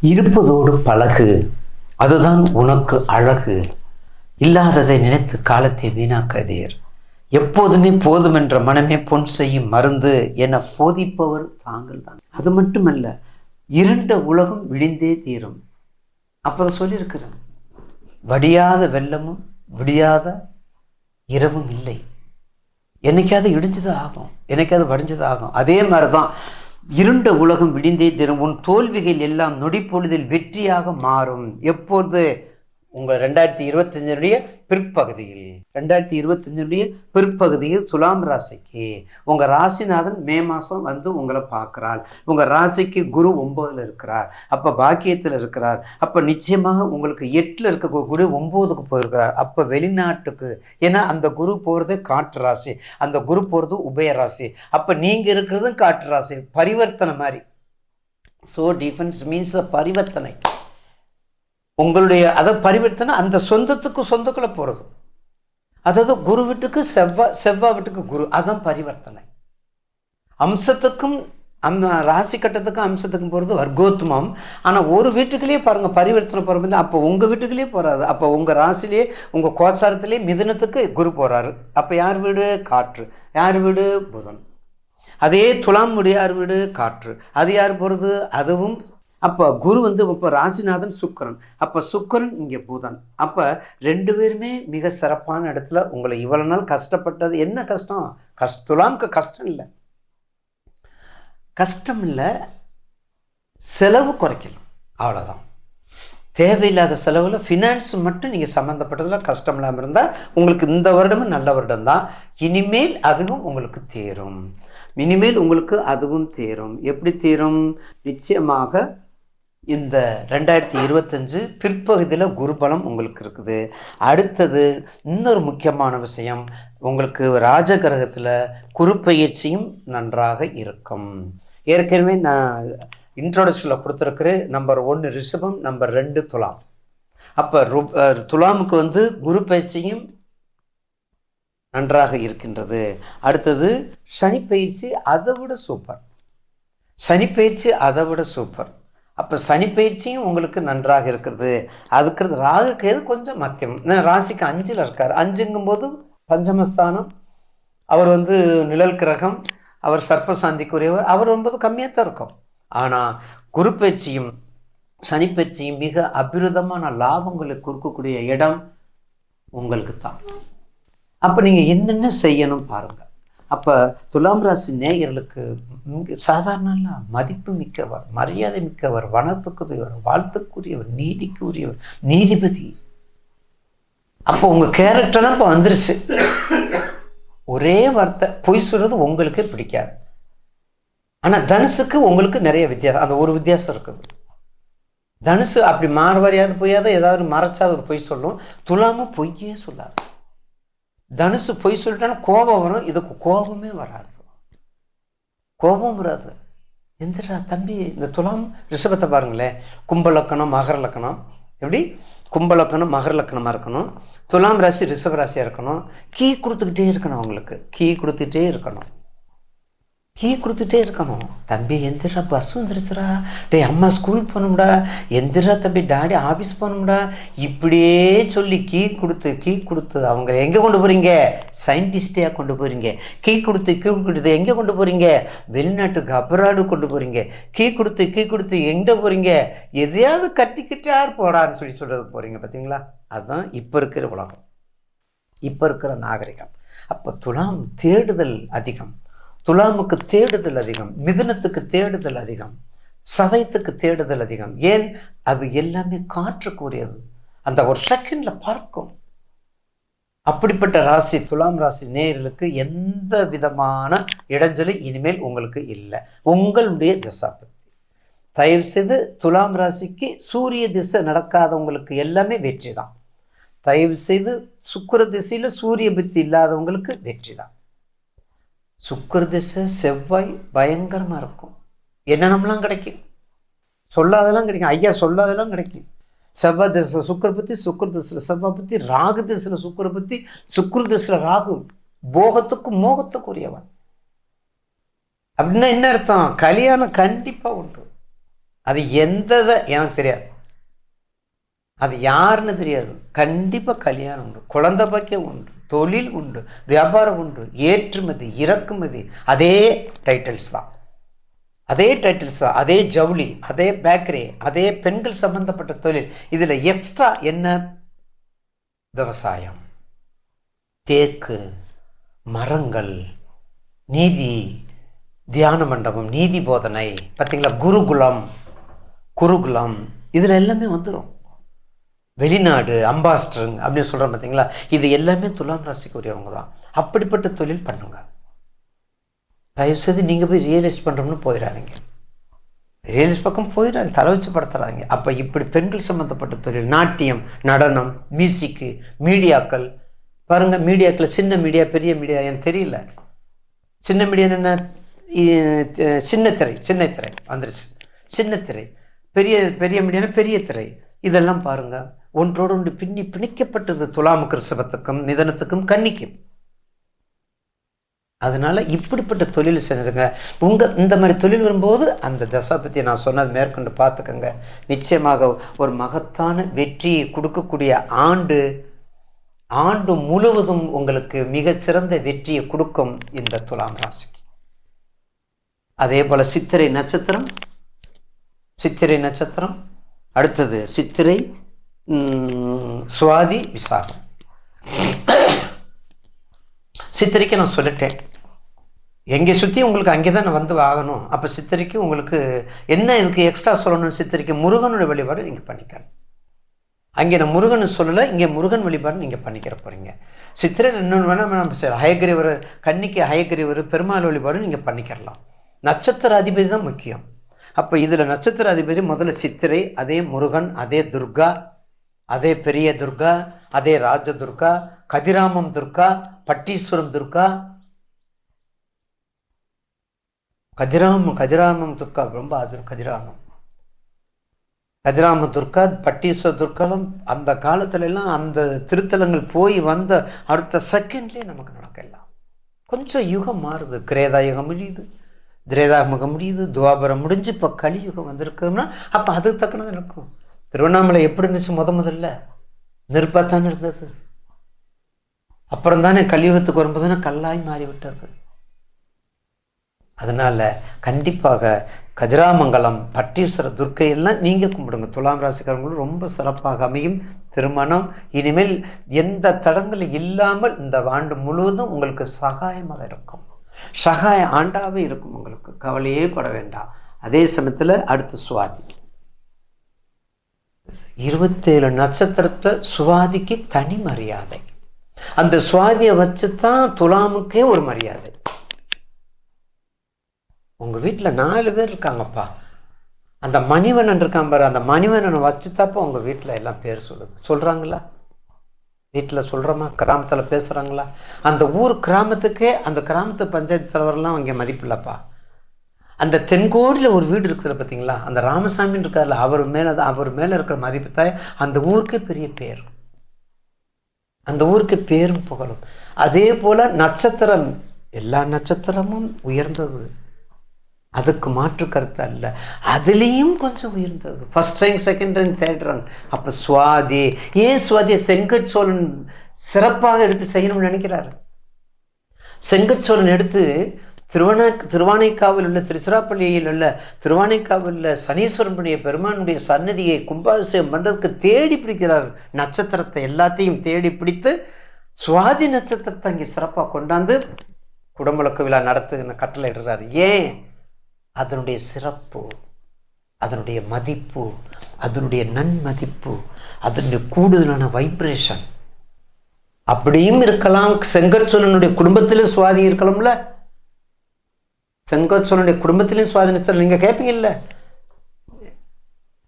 இருப்பதோடு பழகு. அதுதான் உனக்கு அழகு. இல்லாததை நினைத்து காலத்தை வீணாக்காதீர். எப்போதுமே போதும் என்ற மனமே பொன் செய்யும் மருந்து என போதிப்பவர் தாங்கள் தான். அது மட்டுமல்ல இருண்ட உலகம் விடிந்தே தீரும். அப்போ சொல்லியிருக்கிறேன். வடியாத வெள்ளமும் விடியாத இரவும் இல்லை. என்னைக்காவது இடிஞ்சது ஆகும். என்னைக்காவது வடிஞ்சது ஆகும். அதே மாதிரி தான் இருண்ட உலகம் விடிந்தே திரும்பும் தோல்விகள் எல்லாம் நொடிப்பொழுதில் வெற்றியாக மாறும். எப்போது உங்கள் ரெண்டாயிரத்தி இருபத்தஞ்சினுடைய பிற்பகுதியில். ரெண்டாயிரத்தி இருபத்தஞ்சினுடைய பிற்பகுதியில் துலாம் ராசிக்கு. உங்கள் ராசிநாதன் மே மாதம் வந்து உங்களை பார்க்குறாள் உங்கள் ராசிக்கு குரு ஒம்பதில் இருக்கிறார். அப்போ பாக்கியத்தில் இருக்கிறார். அப்போ நிச்சயமாக உங்களுக்கு எட்டில் இருக்க குரு ஒம்போதுக்கு போயிருக்கிறார். அப்போ வெளிநாட்டுக்கு ஏன்னா அந்த குரு போகிறது காற்று ராசி. அந்த குரு போகிறது உபய ராசி. அப்போ நீங்கள் இருக்கிறதும் காற்று ராசி. பரிவர்த்தனை மாதிரி. ஸோ டிஃபென்ஸ் மீன்ஸ் பரிவர்த்தனை. உங்களுடைய அதை பரிவர்த்தனை அந்த சொந்தத்துக்கு சொந்தக்குள்ளே போகிறது அதாவது குரு வீட்டுக்கு செவ்வாய் செவ்வாய் வீட்டுக்கு குரு அதான் பரிவர்த்தனை. அம்சத்துக்கும் அம் ராசி கட்டத்துக்கும் அம்சத்துக்கும் போகிறது வர்க்கோத்மம் ஆனால் ஒரு வீட்டுக்குள்ளேயே பாருங்கள் பரிவர்த்தனை போகிற அப்போ உங்கள் வீட்டுக்குள்ளேயே போகிறாரு அப்போ உங்கள் ராசிலேயே உங்கள் கோச்சாரத்திலே மிதனத்துக்கு குரு போகிறாரு அப்போ யார் வீடு? காற்று. யார் வீடு? புதன். அதே துலாம் வீடு யார் வீடு? காற்று. அது யார் போகிறது அதுவும் அப்போ குரு வந்து இப்போ ராசிநாதன் சுக்கரன். அப்போ சுக்கரன் இங்கே புதன். அப்போ ரெண்டு பேருமே மிக சிறப்பான இடத்துல உங்களை இவ்வளோ நாள் கஷ்டப்பட்டது. என்ன கஷ்டம்? கஷ்ட துலாம்க்கு கஷ்டம் இல்லை. கஷ்டம் இல்லை செலவு குறைக்கணும். அவ்வளோதான் தேவையில்லாத செலவில் ஃபினான்ஸ் மட்டும் நீங்கள் சம்மந்தப்பட்டதில் கஷ்டம் இல்லாமல் இருந்தால் உங்களுக்கு இந்த வருடமும் நல்ல வருடம் தான் இனிமேல் அதுவும் உங்களுக்கு தேரும். இனிமேல் உங்களுக்கு அதுவும் தேரும். எப்படி தேரும்? நிச்சயமாக இந்த ரெண்டாயிரத்தி இருபத்தஞ்சு பிற்பகுதியில் குருபலம் உங்களுக்கு இருக்குது. அடுத்தது இன்னொரு முக்கியமான விஷயம் உங்களுக்கு ராஜகிரகத்தில் குருப்பயிற்சியும் நன்றாக இருக்கும். ஏற்கனவே நான் இன்ட்ரோடக்ஷனில் கொடுத்துருக்குறேன். நம்பர் ஒன்று ரிஷபம் நம்பர் ரெண்டு துலாம். அப்போ ரு துலாமுக்கு வந்து குரு பயிற்சியும் நன்றாக இருக்கின்றது. அடுத்தது சனி பயிற்சி அதை விட சூப்பர் சனி பயிற்சி அதை விட சூப்பர் அப்போ சனி பயிற்சியும் உங்களுக்கு நன்றாக இருக்கிறது. அதுக்கு ராகு கேது கொஞ்சம் மத்தியம் ராசிக்கு அஞ்சில் இருக்கார். அஞ்சுங்கும் போது பஞ்சமஸ்தானம் அவர் வந்து நிழல் கிரகம் அவர் சர்ப்பசாந்திக்குரியவர் அவர் என்பது கம்மியாக தான் இருக்கும். ஆனால் குரு பயிற்சியும் மிக அபிருதமான லாபங்களை கொடுக்கக்கூடிய இடம் உங்களுக்கு தான் அப்போ நீங்கள் என்னென்ன செய்யணும் பாருங்கள் அப்போ துலாம் ராசி நேயர்களுக்கு சாதாரண மதிப்பு மிக்கவர் மரியாதை மிக்கவர் வனத்துக்குரியவர் வாழ்த்துக்குரியவர் நீதிக்குரியவர் நீதிபதி. அப்போ உங்கள் கேரக்டர்லாம் இப்போ வந்துருச்சு. ஒரே வார்த்தை பொய் சொல்கிறது உங்களுக்கே பிடிக்காது. ஆனால் தனுசுக்கு உங்களுக்கு நிறைய வித்தியாசம் அந்த ஒரு வித்தியாசம் இருக்குது. தனுசு அப்படி மாறுவாரியாவது பொய்யாத ஏதாவது மறைச்சாத ஒரு பொய் சொல்லும். துலாமும் பொய்யே சொல்லாது. தனுசு பொய் சொல்லிட்டாலும் கோபம் வரும். இதுக்கு கோபமே வராது. கோபம் வராது. எந்திரா தம்பி இந்த துலாம் ரிஷபத்தை பாருங்களேன் கும்பலக்கணம் மகர லக்கணம். எப்படி? கும்பலக்கணம் மகர லக்கணமாக இருக்கணும். துலாம் ராசி ரிஷப ராசியாக இருக்கணும். கீ கொடுத்துக்கிட்டே இருக்கணும் அவங்களுக்கு. கீ கொடுத்துக்கிட்டே இருக்கணும். கீ கொடுத்துட்டே இருக்கணும்? தம்பி எந்திரா பஸ் வந்துருச்சுரா டேய் அம்மா ஸ்கூல் போகணும்டா. எந்திரா தம்பி டாடி ஆஃபீஸ் போகணும்டா. இப்படியே சொல்லி கீ கொடுத்து கீ கொடுத்து அவங்க எங்கே கொண்டு போகிறீங்க சயின்டிஸ்டையாக கொண்டு போகிறீங்க கீ கொடுத்து கீ கொடுத்து எங்கே கொண்டு போகிறீங்க வெளிநாட்டுக்கு அப்ராடு கொண்டு போகிறீங்க கீ கொடுத்து கீ கொடுத்து எங்கே போகிறீங்க எதையாவது கட்டிக்கிட்டார் போடான்னு சொல்லி சொல்கிறதுக்கு போகிறீங்க பார்த்தீங்களா அதுதான் இப்போ இருக்கிற உலகம். இப்போ இருக்கிற நாகரிகம். அப்போ துலாம் தேடுதல் அதிகம். துலாமுக்கு தேடுதல் அதிகம் மிதுனத்துக்கு தேடுதல் அதிகம் சதயத்துக்கு தேடுதல் அதிகம். ஏன்? அது எல்லாமே காற்றுக்குரியது. அந்த ஒரு செகண்ட்ல பார்க்கும். அப்படிப்பட்ட ராசி துலாம் ராசி நேர்களுக்கு எந்த விதமான இடைஞ்சலும் இனிமேல் உங்களுக்கு இல்லை. உங்களுடைய திசாபக்தி. தயவு செய்து துலாம் ராசிக்கு சூரிய திசை நடக்காதவங்களுக்கு எல்லாமே வெற்றி தான் தயவு செய்து சுக்கர திசையில் சூரிய பக்தி இல்லாதவங்களுக்கு வெற்றி தான் சுக்கர திசை செவ்வாய் பயங்கரமாக இருக்கும். என்னென்னலாம் கிடைக்கும்? சொல்லாதெல்லாம் கிடைக்கும். ஐயா சொல்லாதெல்லாம் கிடைக்கும். செவ்வாய் திசை சுக்கரை பற்றி சுக்கர திசையில் செவ்வாய் பற்றி ராகு திசையில் சுக்கரை பற்றி சுக்கர திசையில் ராகு. போகத்துக்கும் மோகத்துக்குரியவன் அப்படின்னா என்ன அர்த்தம்? கல்யாணம் கண்டிப்பாக உண்டு. அது எந்த எனக்கு தெரியாது. அது யாருன்னு தெரியாது. கண்டிப்பாக கல்யாணம் உண்டு. குழந்தை பாக்கியம் உண்டு. தொழில் உண்டு வியாபாரம் உண்டு ஏற்றுமதி இறக்குமதி அதே டைட்டில்ஸ் தான். அதே டைட்டில்ஸ் தான் அதே ஜவுளி அதே பேக்கரி அதே பெண்கள் சம்பந்தப்பட்ட தொழில். இதில் எக்ஸ்ட்ரா என்ன? விவசாயம் தேக்கு மரங்கள் நீதி தியான மண்டபம் நீதி போதனை. பார்த்தீங்களா? குருகுலம் குருகுலம் இதில் எல்லாமே வந்துடும் வெளிநாடு அம்பாஸ்டருங் அப்படின்னு சொல்கிறோம் பார்த்தீங்களா இது எல்லாமே துலாம் ராசிக்கு உரியவங்க தான் அப்படிப்பட்ட தொழில் பண்ணுங்க. தயவுசெய்து நீங்கள் போய் ரியலைஸ் பண்ணுறோம்னு போயிடாதீங்க. ரியலைஸ் பக்கம் போயிடாது தலை வச்சு படுத்துறாங்க அப்போ இப்படி பெண்கள் சம்மந்தப்பட்ட தொழில் நாட்டியம் நடனம் மியூசிக்கு மீடியாக்கள். பாருங்கள் மீடியாக்கள் சின்ன மீடியா பெரிய மீடியா எனக்கு தெரியல. சின்ன மீடியா என்ன சின்ன திரை சின்ன திரை வந்துருச்சு. சின்ன திரை. பெரிய பெரிய மீடியானா பெரிய திரை. இதெல்லாம் பாருங்கள் ஒன்றோடு ஒன்று பின்னி பிணிக்கப்பட்டது துலாம் கிறிஸ்தவத்துக்கும் மிதனத்துக்கும் கன்னிக்கும். அதனால் இப்படிப்பட்ட தொழில் செஞ்சுங்க. உங்கள் இந்த மாதிரி தொழில் வரும்போது அந்த தசா பற்றி நான் சொன்னது மேற்கொண்டு பார்த்துக்கோங்க. நிச்சயமாக ஒரு மகத்தான வெற்றியை கொடுக்கக்கூடிய ஆண்டு ஆண்டு முழுவதும் உங்களுக்கு மிகச்சிறந்த வெற்றியை கொடுக்கும் இந்த துலாம் ராசிக்கு. அதே போல் சித்திரை நட்சத்திரம் சித்திரை நட்சத்திரம் அடுத்தது சித்திரை சுவாதி விசாகம். சித்திரைக்கு நான் சொல்லிட்டேன். எங்கே சுற்றி உங்களுக்கு அங்கே தான் நான் வந்து ஆகணும். அப்போ சித்திரைக்கு உங்களுக்கு என்ன இதுக்கு எக்ஸ்ட்ரா சொல்லணும்னு சித்திரைக்கு முருகனுடைய வழிபாடு நீங்கள் பண்ணிக்கலாம் அங்கே நான் முருகன் சொல்லலை இங்கே முருகன் வழிபாடு நீங்கள் பண்ணிக்கிற போகிறீங்க சித்திரை இன்னொன்று வேணால் நம்ம செய்யலாம். ஹயகிரிவர் கன்னிக்கு ஹயகிரிவர் பெருமாள் வழிபாடு நீங்கள் பண்ணிக்கிறலாம் நட்சத்திர அதிபதி தான் முக்கியம். அப்போ இதில் நட்சத்திர அதிபதி முதல்ல சித்திரை அதே முருகன் அதே துர்கா அதே பெரிய துர்கா அதே ராஜ துர்கா கதிராமம் துர்கா பட்டீஸ்வரம் துர்கா. கதிராமம் கதிராமம் துர்கா ரொம்ப அது கதிராமம். கதிராம துர்கா பட்டீஸ்வர துர்காலம் அந்த காலத்துல எல்லாம் அந்த திருத்தலங்கள் போய் வந்த அடுத்த செகண்ட்லேயே நமக்கு நடக்கலாம் கொஞ்சம் யுகம் மாறுது. கிரேதா யுகம் முடியுது. திரேதாமுகம் முடியுது. துவாபரம் முடிஞ்சு இப்போ கலியுகம் வந்திருக்குன்னா அப்போ அதுக்கு தக்கனது நடக்கும். திருவண்ணாமலை எப்படி இருந்துச்சு முத முதல்ல? நெருப்பாக இருந்தது. அப்புறம் தானே கலியுகத்துக்கு வரும்போதுனா கல்லாய் மாறிவிட்டது. அதனால் கண்டிப்பாக கதிராமங்கலம் பட்டீஸ்வர துர்க்கையெல்லாம் நீங்கள் கும்பிடுங்க. துலாம் ராசிக்காரங்களும் ரொம்ப சிறப்பாக அமையும். திருமணம் இனிமேல் எந்த தடங்களும் இல்லாமல் இந்த ஆண்டு முழுவதும் உங்களுக்கு சகாயமாக இருக்கும். சகாய ஆண்டாவே இருக்கும் உங்களுக்கு. கவலையே பட வேண்டாம். அதே சமயத்தில் அடுத்து சுவாதி. இருபத்தேழு நட்சத்திரத்தை சுவாதிக்கு தனி மரியாதை. அந்த சுவாதியை வச்சு தான் துலாமுக்கே ஒரு மரியாதை. உங்கள் வீட்டில் நாலு பேர் இருக்காங்கப்பா. அந்த மணிவண்ணன் இருக்கான் பாரு அந்த மணிவண்ணனை வச்சு தாப்பா உங்கள் வீட்டில் எல்லாம் பேர் சொல்லுங்க சொல்கிறாங்களா வீட்டில் சொல்கிறோமா கிராமத்தில் பேசுகிறாங்களா அந்த ஊர் கிராமத்துக்கே அந்த கிராமத்து பஞ்சாயத்து தலைவரெலாம் அங்கே மதிப்பில்லப்பா அந்த தென்கோடியில் ஒரு வீடு இருக்குது பார்த்தீங்களா அந்த ராமசாமின்னு இருக்கார்ல அவர் மேலே அவர் மேலே இருக்கிற மதிப்பு தாய் அந்த ஊருக்கே பெரிய பேர். அந்த ஊருக்கு பேரும் புகழும். அதே போல் நட்சத்திரம் எல்லா நட்சத்திரமும் உயர்ந்தது. அதுக்கு மாற்று கருத்து அல்ல. அதுலேயும் கொஞ்சம் உயர்ந்தது. First rank second rank third rank அப்போ சுவாதி ஏன் சுவாதி செங்கட் சோழன் சிறப்பாக எடுத்து செய்யணும்னு நினைக்கிறாரு. செங்கட் சோழன் எடுத்து திருவண்ணா திருவானைக்காவில் உள்ள திருச்சிராப்பள்ளியில் உள்ள திருவானைக்காவில் உள்ள சனீஸ்வரனுடைய பெருமானுடைய சன்னதியை கும்பாபிஷேகம் பண்ணுறதுக்கு தேடி பிடிக்கிறார். நட்சத்திரத்தை எல்லாத்தையும் தேடி பிடித்து சுவாதி நட்சத்திரத்தை அங்கே சிறப்பாக கொண்டாந்து குடமுழக்கு விழா நடத்து கட்டளை இடுறாரு ஏன்? அதனுடைய சிறப்பு அதனுடைய மதிப்பு அதனுடைய நன்மதிப்பு அதனுடைய கூடுதலான வைப்ரேஷன் அப்படியும் இருக்கலாம். செங்கற்சோழனுடைய குடும்பத்திலும் சுவாதி இருக்கலாம்ல. செங்கோச்சோழனுடைய குடும்பத்திலையும் சுவாதினத்தில் நீங்கள் கேட்பீங்கல்ல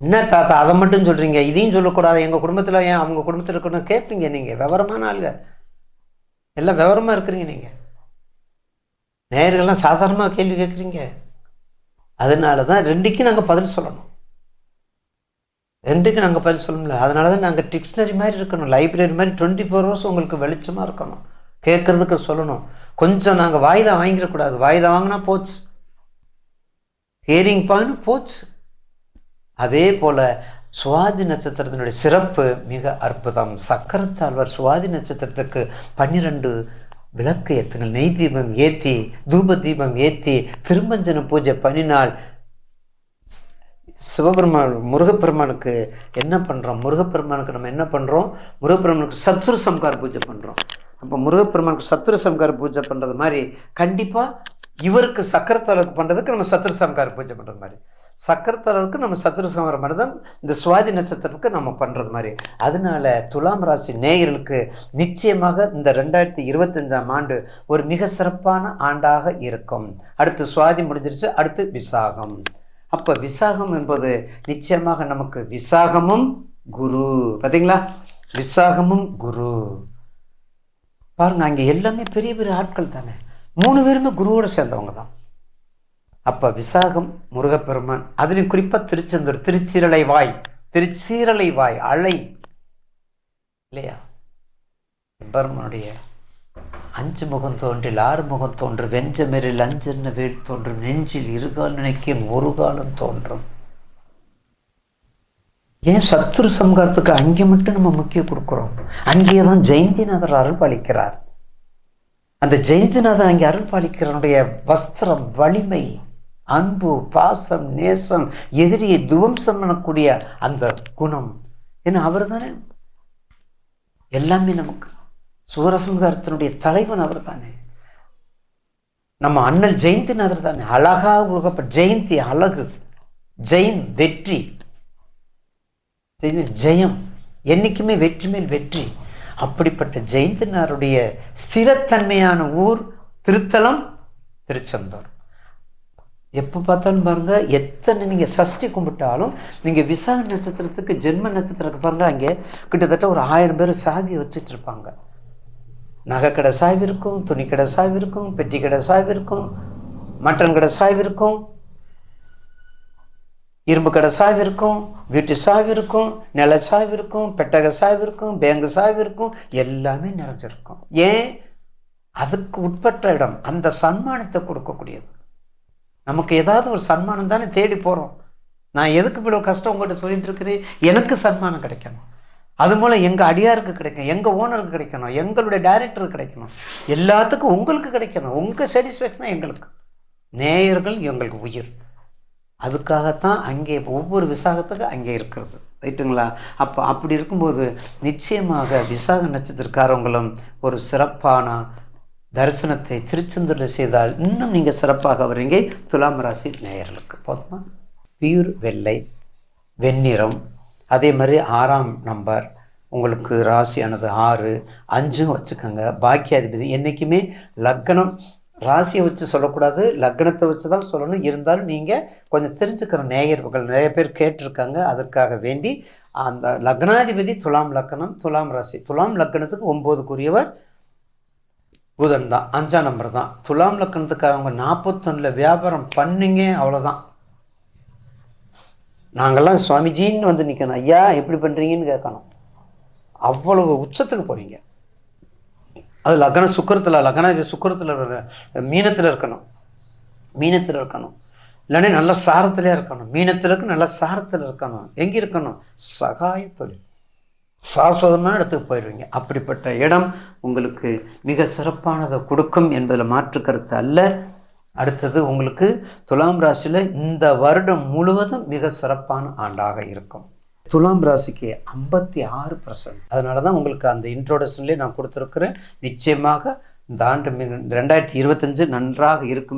என்ன தாத்தா அதை மட்டும் சொல்கிறீங்க இதையும் சொல்லக்கூடாது. எங்கள் குடும்பத்தில் ஏன் அவங்க குடும்பத்தில் இருக்கணும்? கேட்பீங்க நீங்கள் விவரமான ஆளுங்க. எல்லாம் விவரமாக இருக்கிறீங்க நீங்கள் நேர்கள்லாம் சாதாரணமாக கேள்வி கேட்குறீங்க. அதனால தான் ரெண்டுக்கும் நாங்கள் பதில் சொல்லணும். ரெண்டுக்கும் நாங்கள் பதில் சொல்லணும்ல. அதனால தான் நாங்கள் டிக்ஷனரி மாதிரி இருக்கணும். லைப்ரரி மாதிரி டுவெண்ட்டி ஃபோர் ஹவர்ஸ் உங்களுக்கு வெளிச்சமாக இருக்கணும். கேட்குறதுக்கு சொல்லணும். கொஞ்சம் நாங்கள் வாய்தா வாங்கிடக்கூடாது. வாய்தா வாங்கினா போச்சு. ஹியரிங் பாயின்னு போச்சு. அதே போல் சுவாதி நட்சத்திரத்தினுடைய சிறப்பு மிக அற்புதம். சக்கரத்தாழ்வார் சுவாதி நட்சத்திரத்துக்கு பன்னிரெண்டு விளக்கு ஏற்றுங்கள் நெய் தீபம் ஏற்றி தூப தீபம் ஏற்றி திருமஞ்சன பூஜை பண்ணினால் சிவபெருமான் முருகப்பெருமானுக்கு என்ன பண்ணுறோம் முருகப்பெருமானுக்கு நம்ம என்ன பண்ணுறோம் முருகப்பெருமானுக்கு சத்ரு சம்கார் பூஜை பண்ணுறோம் அப்போ முருகப்பெருமானுக்கு சத்துரு சம்கார பூஜை பண்ணுறது மாதிரி கண்டிப்பாக இவருக்கு சக்கரத்தலருக்கு பண்ணுறதுக்கு நம்ம சத்துரு சம்கார பூஜை பண்ணுறது மாதிரி. சக்கரத்தலருக்கு நம்ம சத்துரு சம்காரம் பண்ணுறது இந்த சுவாதி நட்சத்திரத்துக்கு நம்ம பண்ணுறது மாதிரி. அதனால துலாம் ராசி நேயர்களுக்கு நிச்சயமாக இந்த ரெண்டாயிரத்தி இருபத்தஞ்சாம் ஆண்டு ஒரு மிக சிறப்பான ஆண்டாக இருக்கும். அடுத்து சுவாதி முடிஞ்சிருச்சு அடுத்து விசாகம். அப்போ விசாகம் என்பது நிச்சயமாக நமக்கு விசாகமும் குரு. பார்த்தீங்களா விசாகமும் குரு. பாருங்க அங்கே எல்லாமே பெரிய பெரிய ஆட்கள் தானே. மூணு பேருமே குருவோட சேர்ந்தவங்க தான். அப்போ விசாகம் முருகப்பெருமான் அதுலேயும் குறிப்பாக திருச்செந்தூர் திருச்சீரலை வாய் திருச்சீரலை வாய் அலை இல்லையா? பெருமனுடைய அஞ்சு முகம் தோன்றில் ஆறு முகம் தோன்று வெஞ்சமெரில் அஞ்சென்ன வேல் தோன்றும் நெஞ்சில் இருகால் நினைக்கும் ஒரு காலம் தோன்றும். ஏன் சத்துரு சம்காரத்துக்கு அங்கே மட்டும் நம்ம முக்கியம் கொடுக்குறோம்? அங்கேயே தான் ஜெயந்திநாதர் அருள் பாலிக்கிறார் அந்த ஜெயந்திநாதன் அங்கே அருள் பாலிக்கிறனுடைய வஸ்திரம் வலிமை அன்பு பாசம் நேசம் எதிரியை துவம்சம் பண்ணக்கூடிய அந்த குணம். ஏன்னா அவர் தானே எல்லாமே நமக்கு. சூரசம்ஹாரத்தினுடைய தலைவன் அவர் தானே நம்ம அண்ணல் ஜெயந்திநாதர் தானே? அழகாக உருகப்பட்ட ஜெயந்தி அழகு ஜெயின் வெற்றி. ஜெயந்தி ஜெயம். என்றைக்குமே வெற்றி மேல் வெற்றி. அப்படிப்பட்ட ஜெயந்தனாருடைய ஸ்திரத்தன்மையான ஊர் திருத்தலம் திருச்செந்தூர். எப்போ பார்த்தாலும் பாருங்கள் எத்தனை நீங்கள் சஷ்டி கும்பிட்டாலும் நீங்கள் விசாக நட்சத்திரத்துக்கு ஜென்ம நட்சத்திரத்துக்கு பாருங்கள் அங்கே கிட்டத்தட்ட ஒரு ஆயிரம் பேர் சாவியை வச்சுட்டு இருப்பாங்க. நகைக்கடை சாய்வு இருக்கும் துணிக்கடை சாய்வு இருக்கும் பெட்டி கடை சாய்வு இருக்கும் மட்டன் கடை சாய்வு இருக்கும். இரும்பு கடை சாவி இருக்கும் வீட்டு சாவி இருக்கும் நில சாவி இருக்கும் பெட்டக சாவி இருக்கும் பேங்கு சாவி இருக்கும் எல்லாமே நிறைஞ்சிருக்கும். ஏன்? அதுக்கு உட்பட்ட இடம் அந்த சன்மானத்தை கொடுக்கக்கூடியது. நமக்கு ஏதாவது ஒரு சன்மானம் தானே தேடி போகிறோம் நான் எதுக்கு இவ்வளோ கஷ்டம் உங்கள்கிட்ட சொல்லிட்டு இருக்கிறேன்? எனக்கு சன்மானம் கிடைக்கணும். அது மூலம் எங்கள் அடியாருக்கு கிடைக்கும் எங்கள் ஓனருக்கு கிடைக்கணும் எங்களுடைய டைரக்டருக்கு கிடைக்கணும். எல்லாத்துக்கும் உங்களுக்கு கிடைக்கணும். உங்கள் சாட்டிஸ்ஃபேக்ஷன் எங்களுக்கு. நேயர்கள் எங்களுக்கு உயிர். அதுக்காகத்தான் அங்கே ஒவ்வொரு விசாகத்துக்கு அங்கே இருக்கிறது. ரைட்டுங்களா? அப்போ அப்படி இருக்கும்போது நிச்சயமாக விசாக நட்சத்திரக்காரவங்களும் ஒரு சிறப்பான தரிசனத்தை திருச்செந்தூரில் செய்தால் இன்னும் நீங்கள் சிறப்பாக வரீங்க துலாம் ராசி நேயர்களுக்கு. போதுமா? பியூர் வெள்ளை வெண்ணிறம் அதே மாதிரி ஆறாம் நம்பர் உங்களுக்கு ராசியானது ஆறு அஞ்சும் வச்சுக்கோங்க. பாக்கியாதிபதி என்றைக்குமே லக்னம் ராசியை வச்சு சொல்லக்கூடாது லக்னத்தை வச்சு தான் சொல்லணும். இருந்தாலும் நீங்கள் கொஞ்சம் தெரிஞ்சுக்கிற நேயர்கள் நிறைய பேர் கேட்டிருக்காங்க. அதற்காக வேண்டி அந்த லக்னாதிபதி துலாம் லக்னம் துலாம் ராசி. துலாம் லக்னத்துக்கு ஒம்போதுக்குரியவர் புதன் தான். அஞ்சாம் நம்பர் தான். துலாம் லக்கணத்துக்காரவங்க நாற்பத்தொன்னில் வியாபாரம் பண்ணுங்க அவ்வளோதான் நாங்கள்லாம் சுவாமிஜின்னு வந்து நிற்கணும் ஐயா எப்படி பண்ணுறீங்கன்னு கேட்கணும். அவ்வளவு உச்சத்துக்கு போகிறீங்க அது லக்ன சுக்கரத்தில் லக்ன சுக்கரத்தில் மீனத்தில் இருக்கணும். மீனத்தில் இருக்கணும். இல்லைன்னா நல்ல சாரத்திலே இருக்கணும். மீனத்தில் இருக்கு நல்ல சாரத்தில் இருக்கணும். எங்கே இருக்கணும்? சகாய தொழில். சாஸ்வதமான இடத்துக்கு போயிடுவீங்க அப்படிப்பட்ட இடம் உங்களுக்கு மிக சிறப்பானதை கொடுக்கும் என்பதில் மாற்று கருத்து அல்ல. அடுத்தது உங்களுக்கு துலாம் ராசியில் இந்த வருடம் முழுவதும் மிக சிறப்பான ஆண்டாக இருக்கும். துலாம் ராசிக்கு ஐம்பத்தி ஆறு பர்சன்ட் அதனால தான் உங்களுக்கு அந்த இன்ட்ரோடக்ஷன்லேயே நான் கொடுத்துருக்குறேன். நிச்சயமாக இந்த ஆண்டு மிக ரெண்டாயிரத்தி இருபத்தஞ்சு நன்றாக இருக்கும்